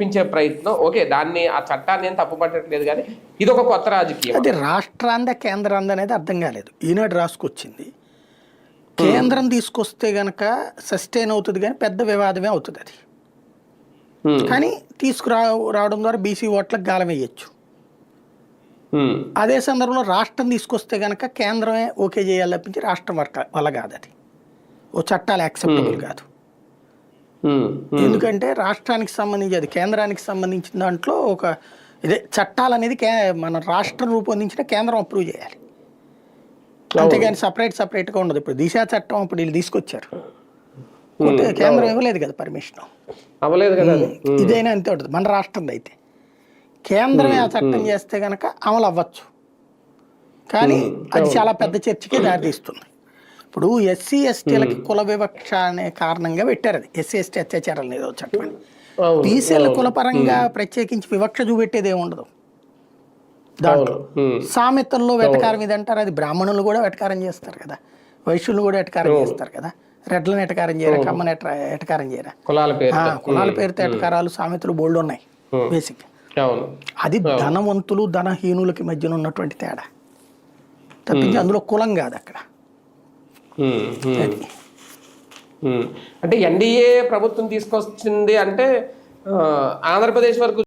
చూపించే ప్రయత్నం. ఓకే దాన్ని ఆ చట్టాన్ని ఏం తప్పు పట్టట్లేదు కానీ ఇది ఒక కొత్త రాజకీయం. అది రాష్ట్రాంద కేంద్రాంద అనేది అర్థం కాలేదు. ఈనాడు రాసుకొచ్చింది. కేంద్రం తీసుకొస్తే గనక సస్టైన్ అవుతుంది కానీ పెద్ద వివాదమే అవుతుంది అది. కానీ తీసుకురా రావడం ద్వారా బీసీ ఓట్లకు గాలం వేయచ్చు. అదే సందర్భంలో రాష్ట్రం తీసుకొస్తే గనక కేంద్రమే ఓకే చేయాలి తప్పించి రాష్ట్రం వర్క వల్ల కాదు అది. ఓ చట్టాలు యాక్సెప్టబుల్ కాదు. ఎందుకంటే రాష్ట్రానికి సంబంధించి అది కేంద్రానికి సంబంధించిన దాంట్లో ఒక ఇదే చట్టాలు అనేది కే మన రాష్ట్రం రూపొందించిన కేంద్రం అప్రూవ్ చేయాలి. అంతేగాని సపరేట్ సపరేట్గా ఉండదు. ఇప్పుడు దిశా చట్టం అప్పుడు వీళ్ళు తీసుకొచ్చారు. కేంద్రం ఇవ్వలేదు కదా పర్మిషన్. అవ్వలేదు కదా ఇదైనా అంతే ఉంటుంది. మన రాష్ట్రం అయితే. కేంద్రమే ఆ చట్టం చేస్తే గనక అమలు అవ్వచ్చు. కానీ అది చాలా పెద్ద చర్చకే దారితీస్తుంది. ఇప్పుడు ఎస్సీ ఎస్టీలకి కుల వివక్ష అనే కారణంగా పెట్టారు అది. ఎస్సీ ఎస్టీ అత్యాచారాలు ఏదో చట్టం బీసీల కులపరంగా ప్రత్యేకించి వివక్ష చూపెట్టేది ఉండదు. దాంట్లో సామెతల్లో వెటకారం ఇది అంటారు అది బ్రాహ్మణులు కూడా వెటకారం చేస్తారు కదా. వైశ్యులు కూడా వెటకారం చేస్తారు కదా. రెడ్లను ఎటకారం చేయరా? కమ్మని ఎట ఎటకారం చేయరా? కులాల పేరు కులాల పేరుతో ఎటకారాలు సామెతలు బోల్డ్ ఉన్నాయి బేసిక్ అది ధనవంతులు ధనహీనులకి మధ్యన ఉన్నటువంటి తేడా. తప్పించి అందులో కులం కాదు అక్కడ. అంటే ఎన్డీఏ ప్రభుత్వం తీసుకొచ్చింది అంటే ఆ, ఆంధ్రప్రదేశ్ వరకు